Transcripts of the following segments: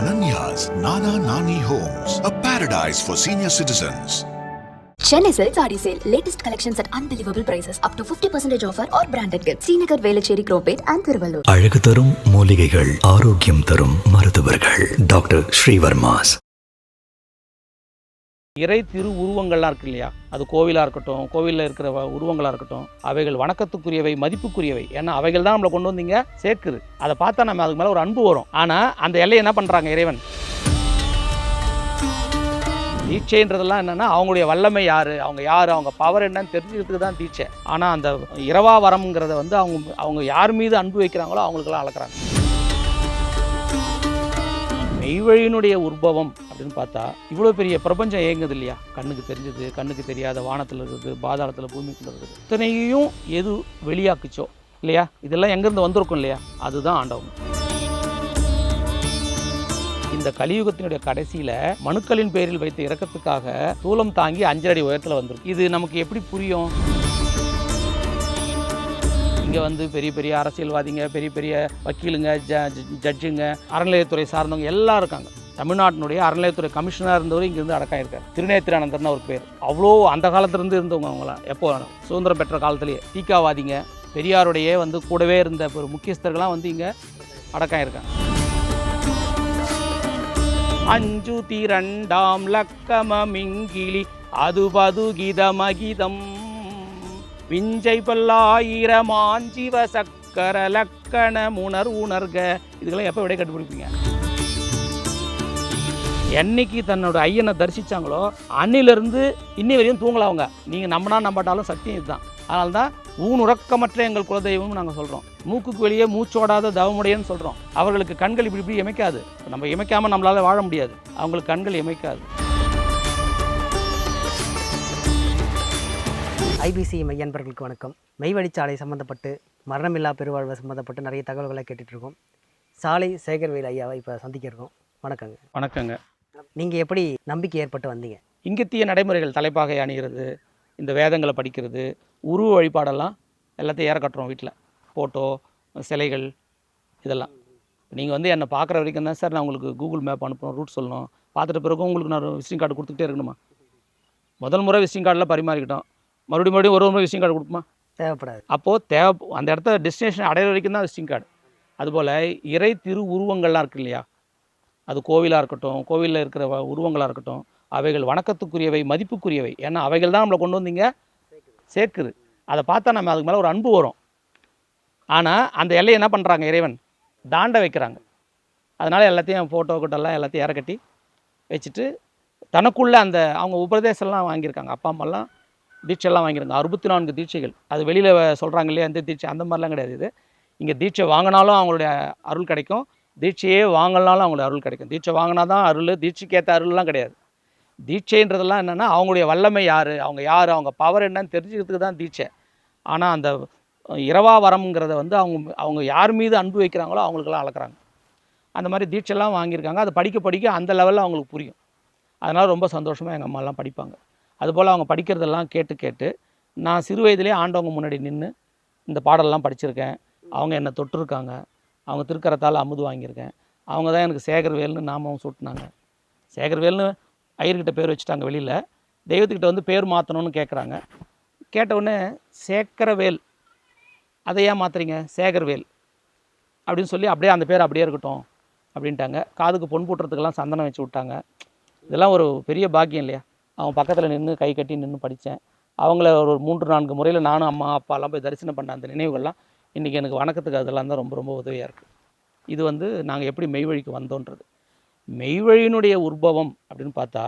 Ananya's Nana Nani Homes, a paradise for senior citizens. Chennai Silk Saree Sale. Latest collections at unbelievable prices. Up to 50% offer or branded gifts. Srinagar, Velachery, Cropate and Thiruvallur. அழகு தரும் மூலிகைகள் ஆரோக்கியம் தரும் மருத்துவர்கள் doctor Srivarma's இறை திரு உருவங்கள்லாம் இருக்கு இல்லையா அது கோவிலாக இருக்கட்டும் கோவிலில் இருக்கிற வ- உருவங்களாக இருக்கட்டும் அவைகள் வணக்கத்துக்குரியவை மதிப்புக்குரியவை. ஏன்னா அவைகள் தான் நம்மளை கொண்டு வந்தீங்க சேர்க்குது. அதை பார்த்தா நம்ம அதுக்கு மேலே ஒரு அன்பு வரும். ஆனால் அந்த எல்லையை என்ன பண்ணுறாங்க இறைவன்? தீட்சைன்றதெல்லாம் என்னென்னா அவங்களுடைய வல்லமை யாரு? அவங்க யார்? அவங்க பவர் என்னன்னு தெரிஞ்சுக்கிறதுக்கு தான் தீட்சை. ஆனால் அந்த இரவா வரம்ங்கிறத வந்து அவங்க அவங்க யார் மீது அன்பு வைக்கிறாங்களோ அவங்களுக்கெல்லாம் அளக்குறாங்க. மெய்வழியினுடைய உற்பவம் அப்படின்னு பார்த்தா இவ்வளோ பெரிய பிரபஞ்சம் இயங்குது இல்லையா? கண்ணுக்கு தெரிஞ்சது கண்ணுக்கு தெரியாத வானத்தில் இருக்குது பாதாளத்தில் பூமிக்குள்ள இருக்குது. இத்தனையும் எது வெளியாக்குச்சோ இல்லையா? இதெல்லாம் எங்கேருந்து வந்திருக்கும் இல்லையா? அதுதான் ஆண்டவன். இந்த கலியுகத்தினுடைய கடைசியில் மனுக்களின் பேரில் வைத்த இறக்கத்துக்காக தூலம் தாங்கி அஞ்சடி உயரத்தில் வந்திருக்கு. இது நமக்கு எப்படி புரியும்? இங்கே வந்து பெரிய பெரிய அரசியல்வாதிங்க பெரிய பெரிய வக்கீலுங்க ஜ ஜ- ஜட்ஜுங்க அறநிலையத்துறை சார்ந்தவங்க எல்லாம் இருக்காங்க. தமிழ்நாட்டினுடைய அறநிலையத்துறை கமிஷனாக இருந்தவர் இங்கேருந்து அடக்காயிருக்கார். திருநேத்திரானந்தர்னு ஒரு பேர். அவ்வளோ அந்த காலத்துலேருந்து இருந்தவங்க அவங்களாம் எப்போ சுதந்திரம் பெற்ற காலத்திலேயே. தீக்காவாதிங்க. பெரியாருடைய வந்து கூடவே இருந்த ஒரு முக்கியஸ்தர்கள்லாம் வந்து இங்கே அடக்காயிருக்காங்க. அஞ்சு திரண்டாம் லக்கமமிங்கிலி அது பதுகிதமகிதம். விஞ்சை பல்லாயிரம் ஆஞ்சிவ சக்கர லக்கண உணர் உணர்க. இதுக்கெல்லாம் எப்போ விடை கண்டுபிடிப்பீங்க? என்னைக்கு தன்னோட ஐயனை தரிசிச்சாங்களோ அன்னிலிருந்து இன்னி வரையும் தூங்கல அவங்க. நீங்கள் நம்பினா நம்பாட்டாலும் சத்தியம் இதுதான். அதனால தான் ஊனுறக்கமற்ற எங்கள் குலதெய்வம்னு நாங்கள் சொல்கிறோம் மூக்குக்கு வெளியே மூச்சோடாத தவமுடையன்னு சொல்கிறோம் அவர்களுக்கு கண்கள் இப்படி இப்படி இமைக்காது. நம்ம இமைக்காமல் நம்மளால் வாழ முடியாது. அவங்களுக்கு கண்கள் இமைக்காது. ஐபிசி மையன்பர்களுக்கு வணக்கம். மெய்வழிச்சாலை சம்மந்தப்பட்டு மரணமில்லா பெருவாழ்வு சம்மந்தப்பட்டு நிறைய தகவல்களை கேட்டுட்டு இருக்கோம். சாலை சேகர்வேல் ஐயாவை இப்போ சந்திக்க இருக்கோம். வணக்கங்க. வணக்கங்க. நீங்கள் எப்படி நம்பிக்கை ஏற்பட்டு வந்தீங்க? இங்கத்திய நடைமுறைகள் தலைப்பாகை அணிகிறது இந்த வேதங்களை படிக்கிறது உருவ வழிபாடெல்லாம் எல்லாத்தையும் ஏற கட்டுறோம் வீட்டில் ஃபோட்டோ சிலைகள் இதெல்லாம். நீங்கள் வந்து என்னை பார்க்குற வரைக்கும் தான் சார் நான் உங்களுக்கு கூகுள் மேப் அனுப்பணும் ரூட் சொல்லணும். பார்த்துட்ட பிறகு உங்களுக்கு நான் விசிட்டிங் கார்டு கொடுத்துட்டே இருக்கணுமா? முதல் முறை விசிட்டிங் கார்டில் பரிமாறிக்கிட்டோம். மறுபடியும் மறுபடியும் ஒரு முறை விசிட்டிங் கார்டு கொடுக்குமா தேவைப்படாது. அப்போது தேவை அந்த இடத்த டெஸ்டினேஷன் அடையிற வரைக்கும் தான் விசிட்டிங் கார்டு. அதுபோல் இறை திரு உருவங்கள்லாம் இருக்கு இல்லையா? அது கோவிலாக இருக்கட்டும் கோவிலில் இருக்கிற வ- உருவங்களாக இருக்கட்டும் அவைகள் வணக்கத்துக்குரியவை மதிப்புக்குரியவை. ஏன்னா அவைகள் தான் நம்மளை கொண்டு வந்தீங்க. சேர்க்குது. அதை பார்த்தா நம்ம அதுக்கு மேலே ஒரு அன்பு வரும். ஆனால் அந்த எல்லையை என்ன பண்ணுறாங்க இறைவன்? தாண்ட வைக்கிறாங்க. அதனால் எல்லாத்தையும் ஃபோட்டோ கிட்டெல்லாம் எல்லாத்தையும் இறக்கட்டி வச்சுட்டு தனக்குள்ளே அந்த அவங்க உபதேசம்லாம் வாங்கியிருக்காங்க. அப்பா அம்மாலாம் தீட்சையெல்லாம் வாங்கியிருக்காங்க. அறுபத்தி நான்கு தீட்சைகள். அது வெளியில் சொல்கிறாங்க இல்லையா? அந்த தீட்சை அந்த மாதிரிலாம் கிடையாது இது. இங்கே தீட்சை வாங்கினாலும் அவங்களுடைய அருள் கிடைக்கும். தீட்சையே வாங்கினாலும் அவங்களுக்கு அருள் கிடைக்கும். தீட்சை வாங்கினா தான் அருள் தீட்சைக்கு ஏற்ற அருள்லாம் கிடையாது. தீட்சைன்றதெல்லாம் என்னென்னா அவங்களுடைய வல்லமை யார் அவங்க யார் அவங்க பவர் என்னன்னு தெரிஞ்சுக்கிறதுக்கு தான் தீட்சை. ஆனால் அந்த இரவா வரம்ங்கிறத வந்து அவங்க அவங்க யார் மீது அன்பு வைக்கிறாங்களோ அவங்களுக்கெல்லாம் அளக்குறாங்க. அந்த மாதிரி தீட்சைலாம் வாங்கியிருக்காங்க. அதை படிக்க படிக்க அந்த லெவலில் அவங்களுக்கு புரியும். அதனால் ரொம்ப சந்தோஷமாக எங்கள் அம்மாலாம் படிப்பாங்க. அதுபோல் அவங்க படிக்கிறதெல்லாம் கேட்டு கேட்டு நான் சிறு வயதிலே ஆண்டவங்க முன்னாடி நின்று இந்த பாடலெல்லாம் படிச்சிருக்கேன். அவங்க என்னை தொட்டிருக்காங்க. அவங்க திருக்கரத்தால் அமுது வாங்கியிருக்கேன். அவங்க தான் எனக்கு சேகர்வேல்னு நாமம் சூட்டினாங்க. சேகர்வேல்னு ஐயர்கிட்ட பேர் வச்சுட்டாங்க வெளியில். தெய்வத்துக்கிட்ட வந்து பேர் மாற்றணும்னு கேட்குறாங்க கேட்டவுடனே சேகரவேல் சேக்கரவேல் அதை ஏன் மாற்றுறீங்க சேகர்வேல். அப்படின்னு சொல்லி அப்படியே அந்த பேர் அப்படியே இருக்கட்டும் அப்படின்ட்டாங்க. காதுக்கு பொன் போட்டுறதுக்கெல்லாம் சந்தனம் வச்சு விட்டாங்க. இதெல்லாம் ஒரு பெரிய பாக்கியம் இல்லையா? அவங்க பக்கத்தில் நின்று கை கட்டி நின்று படித்தேன் அவங்கள ஒரு மூன்று நான்கு முறையில் நானும் அம்மா அப்பாலாம் போய் தரிசனம் பண்ண அந்த நினைவுகள்லாம் இன்றைக்கி எனக்கு வணக்கத்துக்கு அதெல்லாம் தான் ரொம்ப ரொம்ப உதவியாக இருக்குது இது வந்து நாங்கள் எப்படி மெய்வழிக்கு வந்தோன்றது. மெய்வழியினுடைய உற்பவம் அப்படின்னு பார்த்தா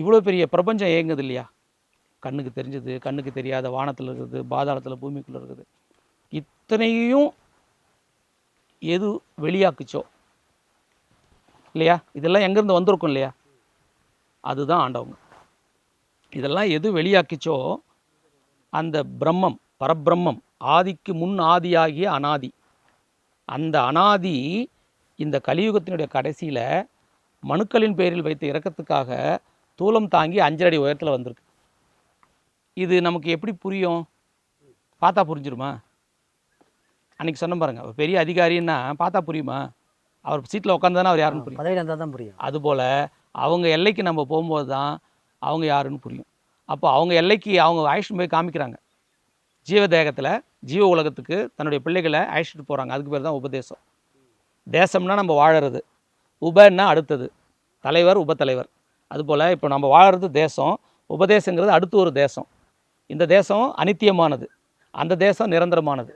இவ்வளோ பெரிய பிரபஞ்சம் இயங்குது இல்லையா? கண்ணுக்கு தெரிஞ்சது கண்ணுக்கு தெரியாத வானத்தில் இருக்குது பாதாளத்தில் பூமிக்குள்ளே இருக்குது. இத்தனையும் எது வெளியாக்குச்சோ இல்லையா? இதெல்லாம் எங்கேருந்து வந்திருக்கும் இல்லையா? அதுதான் ஆண்டவங்க. இதெல்லாம் எது வெளியாக்கிச்சோ அந்த பிரம்மம் பரபிரம்மம் ஆதிக்கு முன் ஆதியாகிய அனாதி. அந்த அனாதி இந்த கலியுகத்தினுடைய கடைசியில் மனுக்களின் பேரில் வைத்த இறக்கத்துக்காக தூலம் தாங்கி அஞ்சடி உயரத்தில் வந்திருக்கு. இது நமக்கு எப்படி புரியும்? பார்த்தா புரிஞ்சிருமா? அன்னைக்கு சொன்ன பாருங்க ஒரு பெரிய அதிகாரின்னா பார்த்தா புரியுமா? அவர் சீட்டில் உட்காந்தானே அவர் யாருன்னு புரியும். பதவியில் இருந்தால் தான் புரியும். அதுபோல் அவங்க எல்லைக்கு நம்ம போகும்போது தான் அவங்க யாருன்னு புரியும். அப்போ அவங்க எல்லைக்கு அவங்க அழைச்சிட்டு போய் காமிக்கிறாங்க. ஜீவ தேகத்தில் ஜீவ உலகத்துக்கு தன்னுடைய பிள்ளைகளை அழைச்சிட்டு போகிறாங்க அதுக்கு பேர் தான் உபதேசம். தேசம்னா நம்ம வாழறது. உபன்னா அடுத்தது. தலைவர் உபத்தலைவர். அதுபோல் இப்போ நம்ம வாழறது தேசம். உபதேசங்கிறது அடுத்து ஒரு தேசம். இந்த தேசம் அனித்தியமானது. அந்த தேசம் நிரந்தரமானது.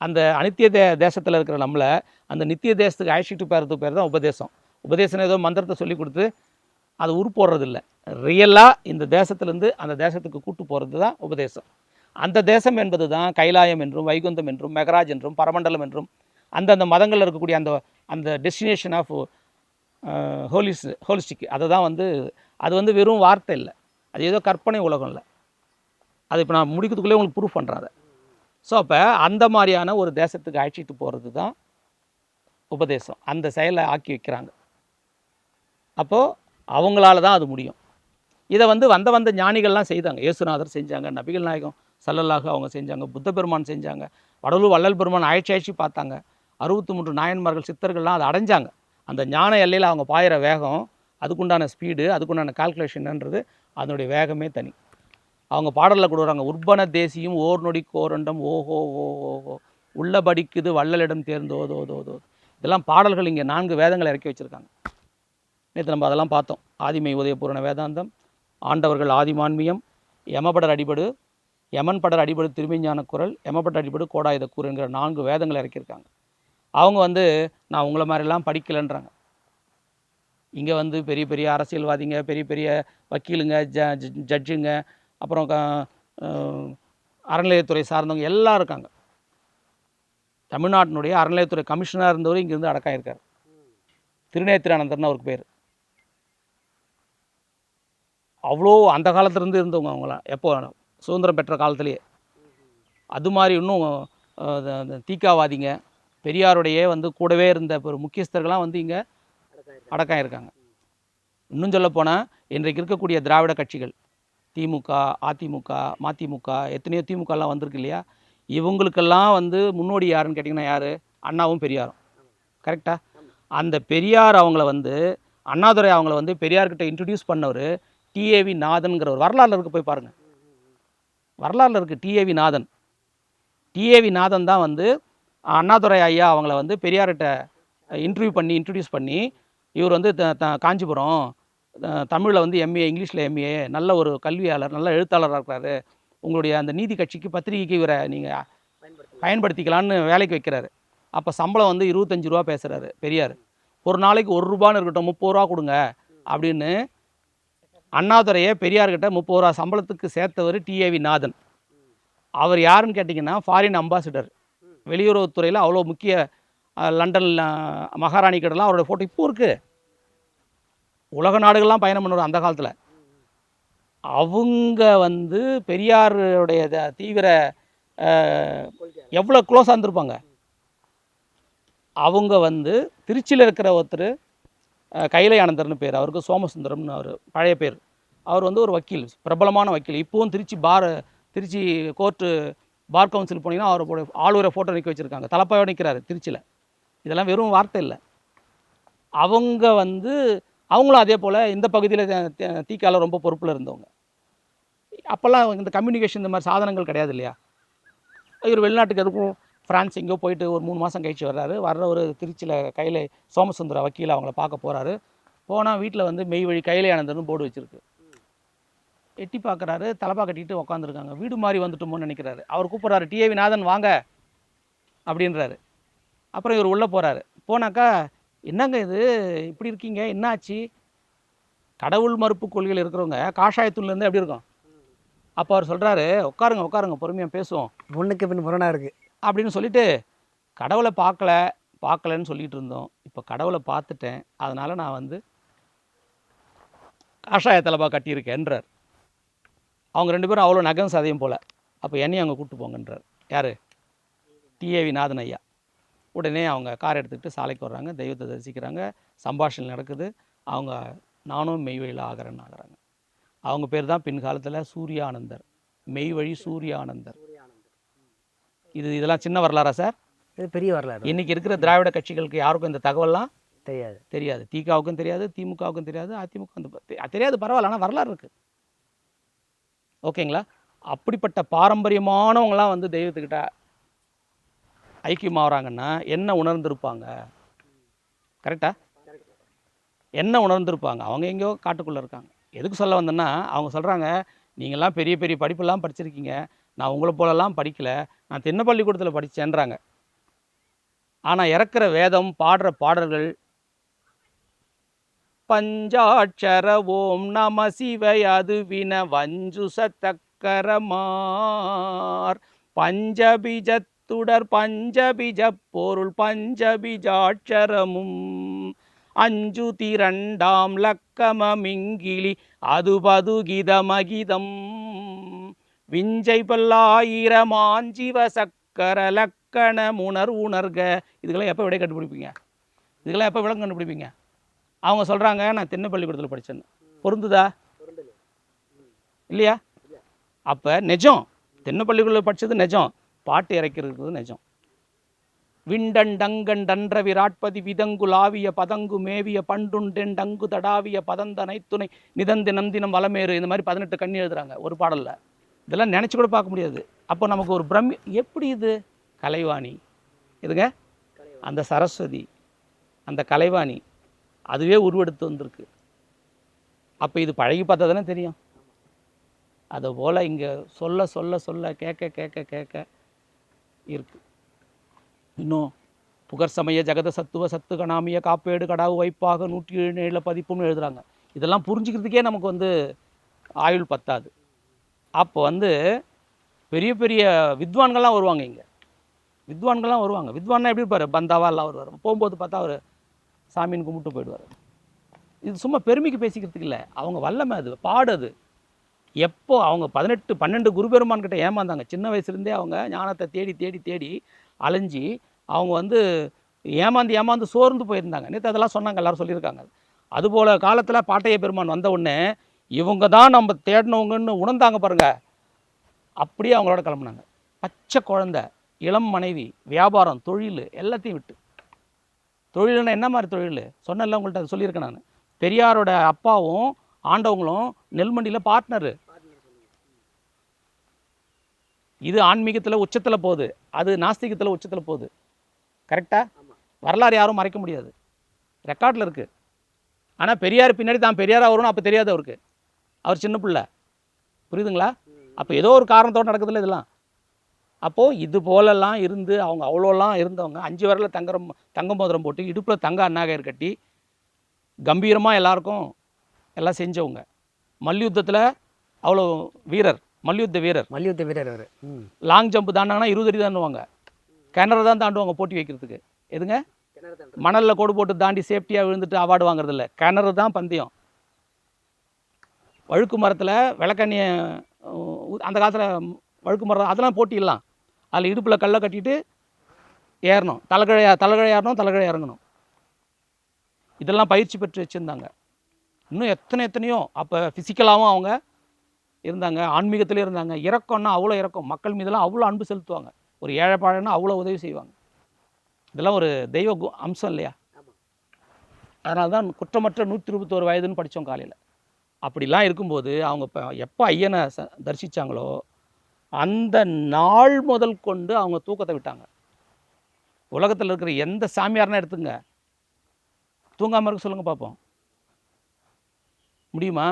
அந்த அனித்திய தே தேசத்தில் இருக்கிற நம்மளை அந்த நித்திய தேசத்துக்கு அழைச்சிட்டு போகிறதுக்கு பேர் தான் உபதேசம். உபதேசம் ஏதோ மந்திரத்தை சொல்லி கொடுத்து அது உருப்போடுறதில்ல. ரியலாக இந்த தேசத்துலேருந்து அந்த தேசத்துக்கு கூட்டு போகிறது தான் உபதேசம். அந்த தேசம் என்பது தான் கைலாயம் என்றும் வைகுந்தம் என்றும் மெகராஜ் என்றும் பரமண்டலம் என்றும் அந்தந்த மதங்களில் இருக்கக்கூடிய அந்த அந்த டெஸ்டினேஷன் ஆஃப் ஹோலிஸ் ஹோலிஸ்டிக் அதை தான் வந்து அது வந்து வெறும் வார்த்தை இல்லை. அது ஏதோ கற்பனை உலகம் இல்லை. அது இப்போ நான் முடிக்கிறதுக்குள்ளே உங்களுக்கு ப்ரூஃப் பண்ணுறேன் அதை. ஸோ அப்போ அந்த மாதிரியான ஒரு தேசத்துக்கு அழைச்சிட்டு போகிறது தான் உபதேசம். அந்த செயலை ஆக்கி வைக்கிறாங்க. அப்போது அவங்களால தான் அது முடியும். இதை வந்து வந்த வந்த ஞானிகள்லாம் செய்தாங்க. இயேசுநாதர் செஞ்சாங்க நபிகள் நாயகம் சல்லல்லாக அவங்க செஞ்சாங்க புத்த பெருமான் செஞ்சாங்க வடலூர் வள்ளல் பெருமான் அழைச்சி அழைச்சி பார்த்தாங்க. அறுபத்தி மூன்று நாயன்மார்கள் சித்தர்கள்லாம் அதை அடைஞ்சாங்க. அந்த ஞான எல்லையில் அவங்க பாயிற வேகம் அதுக்குண்டான ஸ்பீடு அதுக்குண்டான கால்குலேஷன்ன்றது அதனுடைய வேகமே தனி. அவங்க பாடலில் கொடுக்குறாங்க உர்பன தேசியும் ஓர் நொடி கோரண்டம் ஓஹோ ஓ ஓஹோ உள்ள படிக்குது வள்ளலிடம் தேர்ந்து ஓதோ ஓதோ ஓதோ இதெல்லாம் பாடல்கள் இங்கே நான்கு வேதங்களை இறக்கி வச்சுருக்காங்க. நேற்று நம்ம அதெல்லாம் பார்த்தோம். ஆதிமை உதயபூரண வேதாந்தம் ஆண்டவர்கள் ஆதிமான்மியம் யமபடர் அடிபடு யமன் படர் அடிபடு திருமெஞ்ஞான குரல் எமப்பட்ட அடிபடு கோடாயுத கூறுங்கிற நான்கு வேதங்களை இறக்கியிருக்காங்க. அவங்க வந்து நான் உங்களை மாதிரிலாம் படிக்கலைன்றாங்க. இங்கே வந்து பெரிய பெரிய அரசியல்வாதிங்க பெரிய பெரிய வக்கீலுங்க ஜ ஜட்ஜுங்க அப்புறம் க அறநிலையத்துறை சார்ந்தவங்க எல்லாம் இருக்காங்க. தமிழ்நாட்டினுடைய அறநிலையத்துறை கமிஷனராக இருந்தவர் இங்கேருந்து அடக்காயிருக்கார். திருநேத்திரானந்தர்னு அவருக்கு பேர். அவ்வளோ அந்த காலத்துலேருந்து இருந்தவங்க அவங்களாம். எப்போ சுதந்திரம் பெற்ற காலத்திலேயே. அது மாதிரி இன்னும் தீக்காவாதிங்க. பெரியாருடைய வந்து கூடவே இருந்த ஒரு முக்கியஸ்தர்கள்லாம் வந்து இங்கே அடக்கம் இருக்காங்க இன்னும் சொல்ல போனால் இன்றைக்கு இருக்கக்கூடிய திராவிட கட்சிகள் திமுக அதிமுக மதிமுக எத்தனையோ திமுகலாம் வந்திருக்கு இல்லையா? இவங்களுக்கெல்லாம் வந்து முன்னோடி யாருன்னு கேட்டிங்கன்னா யார்? அண்ணாவும் பெரியாரும். கரெக்டா? அந்த பெரியார் அவங்கள வந்து அண்ணாதுரை அவங்கள வந்து பெரியார்கிட்ட இன்ட்ரடியூஸ் பண்ணவர் டிஏவி நாதன்கிற ஒரு வரலாறுல இருக்கு போய் பாருங்கள் வரலாறில் இருக்குது டிஏவி நாதன் டிஏவி நாதன் தான் வந்து அண்ணாதுரை ஐயா அவங்கள வந்து பெரியார்கிட்ட இன்டர்வியூ பண்ணி இன்ட்ரடியூஸ் பண்ணி இவர் வந்து த- த- காஞ்சிபுரம் தமிழில் வந்து எம்ஏ இங்கிலீஷில் எம்ஏ நல்ல ஒரு கல்வியாளர் நல்ல எழுத்தாளராக இருக்கிறாரு உங்களுடைய அந்த நீதி கட்சிக்கு பத்திரிகைக்கு இவரை நீங்கள் பயன்படுத்திக்கலான்னு வேலைக்கு வைக்கிறாரு. அப்போ சம்பளம் வந்து இருபத்தஞ்சு ரூபா பேசுகிறாரு பெரியார். ஒரு நாளைக்கு ஒரு ரூபான்னு இருக்கட்டும் முப்பது ரூபா கொடுங்க அப்படின்னு அண்ணாதுரையை பெரியார்கிட்ட முப்பது ரூபா சம்பளத்துக்கு சேர்த்தவர் டிஏவி நாதன். அவர் யாருன்னு கேட்டிங்கன்னா ஃபாரின் அம்பாசிடர் வெளியுறவுத்துறையில் அவ்வளோ முக்கிய லண்டன் மகாராணி கிட்டலாம் அவரோட ஃபோட்டோ இப்போ இருக்குது உலக நாடுகள்லாம் பயணம் பண்ணுவார் அந்த காலத்தில். அவங்க வந்து பெரியாருடைய தீவிர எவ்வளோ க்ளோஸாக இருந்திருப்பாங்க? அவங்க வந்து திருச்சியில் இருக்கிற ஒருத்தர் அஹ், கைலை ஆனந்தர்னு பேர். அவருக்கு சோமசுந்தரம்னு அவர் பழைய பேர். அவர் வந்து ஒரு வக்கீல் பிரபலமான வக்கீல். இப்போவும் Trichy bar Trichy court bar council போனீங்கன்னா அவரோட ஆளுரை ஃபோட்டோ நிற்க வச்சுருக்காங்க. தலப்பாயோட நிற்கிறாரு திருச்சியில். இதெல்லாம் வெறும் வார்த்தை இல்லை. அவங்க வந்து அவங்களும் அதே போல் இந்த பகுதியில் தீக்கால ரொம்ப பொறுப்பில் இருந்தவங்க. அப்போல்லாம் இந்த கம்யூனிகேஷன் இந்த மாதிரி சாதனங்கள் கிடையாது இல்லையா? இவர் வெளிநாட்டுக்கு எதுக்கும் ஃப்ரான்ஸ் எங்கேயோ போயிட்டு ஒரு மூணு மாதம் கழிச்சு வர்றாரு. வர்ற ஒரு திருச்சியில் கையில் சோமசுந்தர வக்கீல் அவங்கள பார்க்க போகிறாரு போனால் வீட்டில் வந்து மெய் வழி கையிலே ஆனந்தர்னு போர்டு வச்சுருக்கு. எட்டி பார்க்குறாரு தலப்பா கட்டிட்டு உட்காந்துருக்காங்க வீடு மாதிரி வந்துட்டோமோன்னு நினைக்கிறாரு. அவர் கூப்பிட்றாரு டிஏவி நாதன் வாங்க. அப்படின்றாரு. அப்புறம் இவர் உள்ளே போகிறாரு போனாக்கா என்னங்க இது? இப்படி இருக்கீங்க? என்னாச்சு? கடவுள் மறுப்பு கொள்கையில் இருக்கிறவங்க காஷாயத்துலேருந்து எப்படி இருக்கும்? அப்போ அவர் சொல்கிறாரு உட்காருங்க உட்காருங்க பொறுமையாக பேசுவோம். முன்னுக்கு பின் முரணாக இருக்குது அப்படின்னு சொல்லிட்டு கடவுளை பார்க்கல பார்க்கலன்னு சொல்லிட்டு இருந்தோம். இப்போ கடவுளை பார்த்துட்டேன். அதனால் நான் வந்து காஷாய தலபா கட்டியிருக்கேன்றார். அவங்க ரெண்டு பேரும் அவ்வளோ நகம் சதையும் போல். அப்போ என்னையும் அவங்க கூப்பிட்டு போங்கன்றார். யார்? டிஏவி நாதன் ஐயா. உடனே அவங்க கார் எடுத்துக்கிட்டு சாலைக்கு வர்றாங்க. தெய்வத்தை தரிசிக்கிறாங்க. சம்பாஷணை நடக்குது. அவங்க நானும் மெய்வழியில் ஆகிறேன்னு ஆகிறாங்க. அவங்க பேர் தான் பின்காலத்தில் சூர்யானந்தர். மெய்வழி சூர்யானந்தர். இது இதெல்லாம் சின்ன வரலாறா சார்? இது பெரிய வரலாறு. இன்னைக்கு இருக்கிற திராவிட கட்சிகளுக்கு யாருக்கும் இந்த தகவல்லாம் தெரியாது. தெரியாது. திகாவுக்கும் தெரியாது திமுகவுக்கும் தெரியாது அதிமுக வந்து தெ- தெரியாது பரவாயில்ல ஆனால் வரலாறு இருக்குது ஓகேங்களா? அப்படிப்பட்ட பாரம்பரியமானவங்களாம் வந்து தெய்வத்துக்கிட்ட ஐக்கியமாகறாங்கன்னா என்ன உணர்ந்திருப்பாங்க? கரெக்டா என்ன உணர்ந்திருப்பாங்க? அவங்க எங்கேயோ காட்டுக்குள்ளே இருக்காங்க. எதுக்கு சொல்ல வந்தேன்னா அவங்க சொல்கிறாங்க நீங்கள்லாம் பெரிய பெரிய படிப்பெல்லாம் படிச்சிருக்கீங்க. நான் உங்களை போலலாம் படிக்கலை. நான் தென்ன பள்ளிக்கூடத்தில் படித்தேன்றாங்க ஆனால் இறக்குற வேதம் பாடுற பாடல்கள் பஞ்சாட்சர ஓம் நம சிவய அதுவின வஞ்சு சத்தக்கரமார் தக்கரமார் பஞ்சபிஜத்துடர் பஞ்சபிஜ பொருள் பஞ்சபிஜாட்சரமும். அஞ்சு திரண்டாம் லக்கமமிங்கிலி அது பதுகிதமகிதம் விஞ்சை பல்லாயிரம் ஆஞ்சிவ சக்கர லக்கண உணர் உணர்க. இதுக்கெல்லாம் எப்போ விடை கண்டுபிடிப்பீங்க? இதுக்கெல்லாம் எப்போ விளக்கம் கண்டுபிடிப்பீங்க? அவங்க சொல்கிறாங்க நான் தென்னை பள்ளிக்கூடத்தில் படித்தேன்னு பொருந்துதா? இல்லையா? அப்போ நிஜம். தென்னை பள்ளிக்கூடத்தில் படித்தது நிஜம். பாட்டு இறைக்கிறது நிஜம். விண்டன் டங்கன் டன்ற விராட்பதி விதங்குலாவிய பதங்கு மேவிய பண்டுண்டென் டங்கு தடாவிய பதந்தனை துணை நிதந்து நந்தினம் வளமேறு. இந்த மாதிரி பதினெட்டு கண்ணி எழுதுறாங்க ஒரு பாடலில். இதெல்லாம் நினச்சி கூட பார்க்க முடியாது. அப்போ நமக்கு ஒரு பிரம்மி எப்படி இது? கலைவாணி. இதுங்க அந்த சரஸ்வதி. அந்த கலைவாணி. அதுவே உருவெடுத்து வந்திருக்கு. அப்போ இது பழகி பார்த்தா தானே தெரியும். அதுபோல் இங்கே சொல்ல சொல்ல சொல்ல கேட்க கேட்க கேட்க இருக்கு. இன்னும் புகர் சமய ஜெகத சத்துவ சத்து கணாமிய காப்பேடு கடாவு வைப்பாக நூற்றி ஏழு பதிப்புன்னு எழுதுறாங்க. இதெல்லாம் புரிஞ்சுக்கிறதுக்கே நமக்கு வந்து ஆயுள் பத்தாது. அப்போ வந்து பெரிய பெரிய வித்வான்கள்லாம் வருவாங்க இங்கே. வித்வான்கள்லாம் வருவாங்க. வித்வான்னா எப்படி இருப்பார்? பந்தாவா எல்லாம் வருவார். போகும்போது பார்த்தா அவர் சாமின்னு கும்பிட்டு போயிடுவார். இது சும்மா பெருமைக்கு பேசிக்கிறதுக்கு இல்லை. அவங்க வல்லமை அது பாடு அது. எப்போ அவங்க பதினெட்டு பன்னெண்டு குருபெருமான் கிட்டே ஏமாந்தாங்க. சின்ன வயசுலேருந்தே அவங்க ஞானத்தை தேடி தேடி தேடி அலைஞ்சி அவங்க வந்து ஏமாந்து ஏமாந்து சோர்ந்து போயிருந்தாங்க. நேற்று அதெல்லாம் சொன்னாங்க எல்லாரும் சொல்லியிருக்காங்க. அதுபோல் காலத்தில் பாட்டைய பெருமான் வந்த உடனே இவங்க தான் நம்ம தேடினவங்கன்னு உணர்ந்தாங்க பாருங்கள் அப்படியே அவங்களோட கிளம்புனாங்க. பச்சை குழந்த இளம் மனைவி வியாபாரம் தொழில் எல்லாத்தையும் விட்டு. தொழில்னா என்ன மாதிரி தொழில்? சொன்னேன்ல உங்கள்கிட்ட அது சொல்லியிருக்கேன் நான். பெரியாரோட அப்பாவும் ஆண்டவங்களும் நெல்மண்டியில் பார்ட்னரு இது ஆன்மீகத்தில் உச்சத்தில் போகுது. அது நாஸ்திகத்தில் உச்சத்தில் போகுது. கரெக்டா வரலாறு யாரும் மறைக்க முடியாது. ரெக்கார்டில் இருக்குது ஆனால் பெரியார் பின்னாடி தான் பெரியாராக வரும்னு அப்போ தெரியாது அவருக்கு. அவர் சின்ன பிள்ளை. புரியுதுங்களா? அப்போ ஏதோ ஒரு காரணத்தோடு நடக்குதுல்ல இதெல்லாம். அப்போது இது போலெல்லாம் இருந்து அவங்க அவ்வளோலாம் இருந்தவங்க அஞ்சு வரல தங்கரம் தங்க மோதிரம் போட்டு இடுப்பில் தங்க அண்ணாகயிறு கட்டி கம்பீரமாக எல்லாருக்கும் எல்லாம் செஞ்சவங்க. மல்யுத்தத்தில் அவ்வளோ வீரர் மல்யுத்த வீரர். மல்யுத்த வீரர் அவர். லாங் ஜம்ப் தாண்டாங்கன்னா இருபது அடி தாண்டுவாங்க. கிணறு தான் தாண்டுவாங்க போட்டி வைக்கிறதுக்கு. எதுங்க? மணலில் கோடு போட்டு தாண்டி சேஃப்டியாக விழுந்துட்டு அவார்டு வாங்குறது இல்ல. கிணறு தான் பந்தயம். வழுக்கு மரத்தில் விளக்கண்ணிய அந்த காலத்தில் வழுக்கு மரம் அதெல்லாம் போட்டிடலாம் அதில் இடுப்பில் கல்லை கட்டிட்டு ஏறணும். தலைகழை தலைகழை ஏறணும் தலைகழை இறங்கணும். இதெல்லாம் பயிற்சி பெற்று வச்சுருந்தாங்க. இன்னும் எத்தனை எத்தனையோ அப்போ ஃபிசிக்கலாகவும் அவங்க இருந்தாங்க ஆன்மீகத்திலே இருந்தாங்க. இறக்கம்னா அவ்வளோ இறக்கம். மக்கள் மீதெல்லாம் அவ்வளோ அன்பு செலுத்துவாங்க. ஒரு ஏழை பாழைன்னா அவ்வளோ உதவி செய்வாங்க. இதெல்லாம் ஒரு தெய்வ கு- அம்சம் இல்லையா? அதனால தான் குற்றமற்ற நூற்றி இருபத்தோரு வயதுன்னு படித்தோம் காலையில். அப்படிலாம் இருக்கும்போது அவங்க இப்போ எப்போ ஐயனை ச தரிசித்தாங்களோ அந்த நாள் முதல் கொண்டு அவங்க தூக்கத்தை விட்டாங்க. உலகத்தில் இருக்கிற எந்த சாமியார்னா எடுத்துங்க. தூங்காமல் இருக்க சொல்லுங்கள் பார்ப்போம் முடியுமா?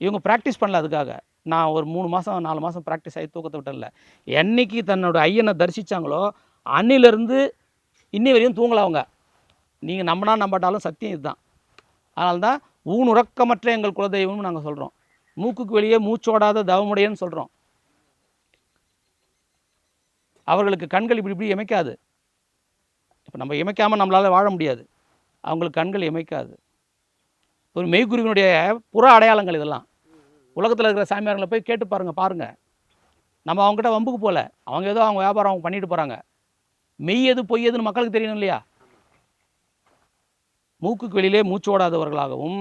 இவங்க ப்ராக்டிஸ் பண்ணல அதுக்காக. நான் ஒரு மூணு மாதம் நாலு மாதம் ப்ராக்டிஸ் ஆகி தூக்கத்தை விட்டல என்னைக்கு தன்னோட ஐயனை தரிசித்தாங்களோ அன்னிலிருந்து இன்னி வரையும் தூங்கலாம் அவங்க. நீங்கள் நம்பினா நம்பாட்டாலும் சத்தியம் இதுதான். அதனால தான் ஊன் உறக்கமற்ற எங்கள் குலதெய்வம்னு நாங்கள் சொல்கிறோம் மூக்குக்கு வெளியே மூச்சோடாத தவமுடையன்னு சொல்கிறோம் அவர்களுக்கு கண்கள் இப்படி இப்படி இமைக்காது. இப்போ நம்ம இமைக்காமல் நம்மளால் வாழ முடியாது. அவங்களுக்கு கண்கள் இமைக்காது. ஒரு மெய்குருவினுடைய புற அடையாளங்கள் இதெல்லாம். உலகத்தில் இருக்கிற சாமியார்களை போய் கேட்டு பாருங்கள் பாருங்கள் நம்ம அவங்ககிட்ட வம்புக்கு போகல அவங்க ஏதோ அவங்க வியாபாரம் அவங்க பண்ணிட்டு போகிறாங்க மெய் எது பொய் எதுன்னு மக்களுக்கு தெரியணும் இல்லையா? மூக்குக்கு வெளியிலே மூச்சோடாதவர்களாகவும்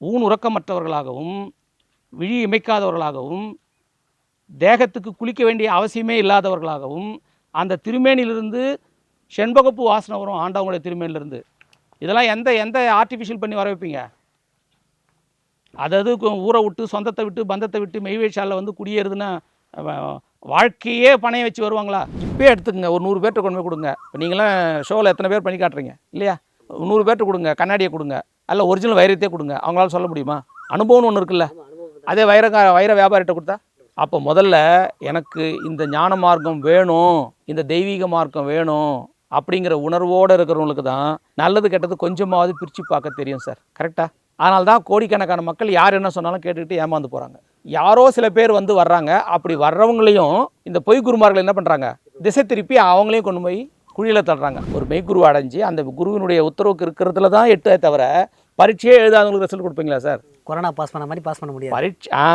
ஊன் உறக்கமற்றவர்களாகவும் விழி இமைக்காதவர்களாகவும் தேகத்துக்கு குளிக்க வேண்டிய அவசியமே இல்லாதவர்களாகவும் அந்த திருமேனிலிருந்து செண்பகப்பூ வாசனை வரும் ஆண்டவங்களுடைய திருமையிலிருந்து இதெல்லாம் எந்த எந்த ஆர்டிஃபிஷியல் பண்ணி வர வைப்பீங்க அதாவது ஊரை விட்டு சொந்தத்தை விட்டு பந்தத்தை விட்டு மெய்வேஷாலில் வந்து குடியேறுதுன்னா வாழ்க்கையே பணைய வச்சு வருவாங்களா? இப்போயே எடுத்துக்கங்க ஒரு நூறு பேர்கிட்ட கொண்டு போய் கொடுங்க. இப்போ நீங்களாம் ஷோவில் எத்தனை பேர் பண்ணி காட்டுறீங்க? இல்லையா? நூறு பேர்கிட்ட கொடுங்க கண்ணாடியை கொடுங்க அல்ல ஒரிஜினல் வைரத்தையே கொடுங்க. அவங்களால சொல்ல முடியுமா? அனுபவம்னு ஒன்று இருக்குல்ல. அதே வைரக்கா வைர வியாபாரிகிட்ட கொடுத்தா? அப்போ முதல்ல எனக்கு இந்த ஞான மார்க்கம் வேணும் இந்த தெய்வீக மார்க்கம் வேணும் அப்படிங்கிற உணர்வோடு இருக்கிறவங்களுக்கு தான் நல்லது கெட்டது கொஞ்சமாவது பிரித்து பார்க்க தெரியும் சார். கரெக்டாக அதனால தான் கோடிக்கணக்கான மக்கள் யார் என்ன சொன்னாலும் கேட்டுக்கிட்டு ஏமாந்து போகிறாங்க யாரோ சில பேர் வந்து வர்றாங்க. அப்படி வர்றவங்களையும் இந்த பொய் குருமார்கள் என்ன பண்ணுறாங்க திசை திருப்பி அவங்களையும் கொண்டு போய் குழியில் தள்ளுறாங்க. ஒரு மெய்க்குரு அடைஞ்சு அந்த குருவினுடைய உத்தரவுக்கு இருக்கிறதுல தான் எட்டே தவிர பரீட்சையே எழுதாதவங்களுக்கு ரிசல்ட் கொடுப்பீங்களா சார்? கொரோனா பாஸ் பண்ண மாதிரி பாஸ் பண்ண முடியாது. பரீட்சை ஆ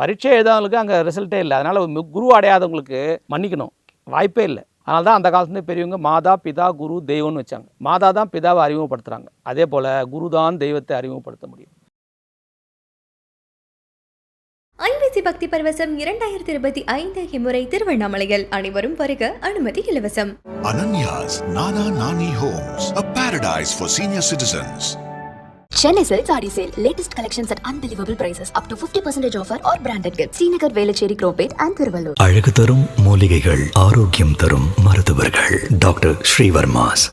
பரீட்சை எழுதாதவங்களுக்கு அங்கே ரிசல்ட்டே இல்லை. அதனால் குரு அடையாதவங்களுக்கு மன்னிக்கணும். வாய்ப்பே இல்லை. அதனால தான் அந்த காலத்துலேருந்து பெரியவங்க மாதா பிதா குரு தெய்வம்னு வச்சாங்க. மாதா தான் பிதாவை அறிமுகப்படுத்துகிறாங்க அதே போல் குரு தான் தெய்வத்தை அறிமுகப்படுத்த முடியும். ஐபிசி பக்தி பரவசம் இரண்டாயிரத்தி இருபத்தி ஐந்து இம்முறை திருவண்ணாமலையில் அனைவரும் வருக அனுமதி இலவசம். Ananya's Nana Nani Homes, a paradise for senior Chennai sale sari sale latest collections at unbelievable prices up to fifty percentage offer or branded gift Srinagar Velachery Chromepet and Tiruvallur அழகு தரும் மூலிகைகள் ஆரோக்கியம் தரும் மருத்துவர்கள் டாக்டர் ஸ்ரீவர்மாஸ்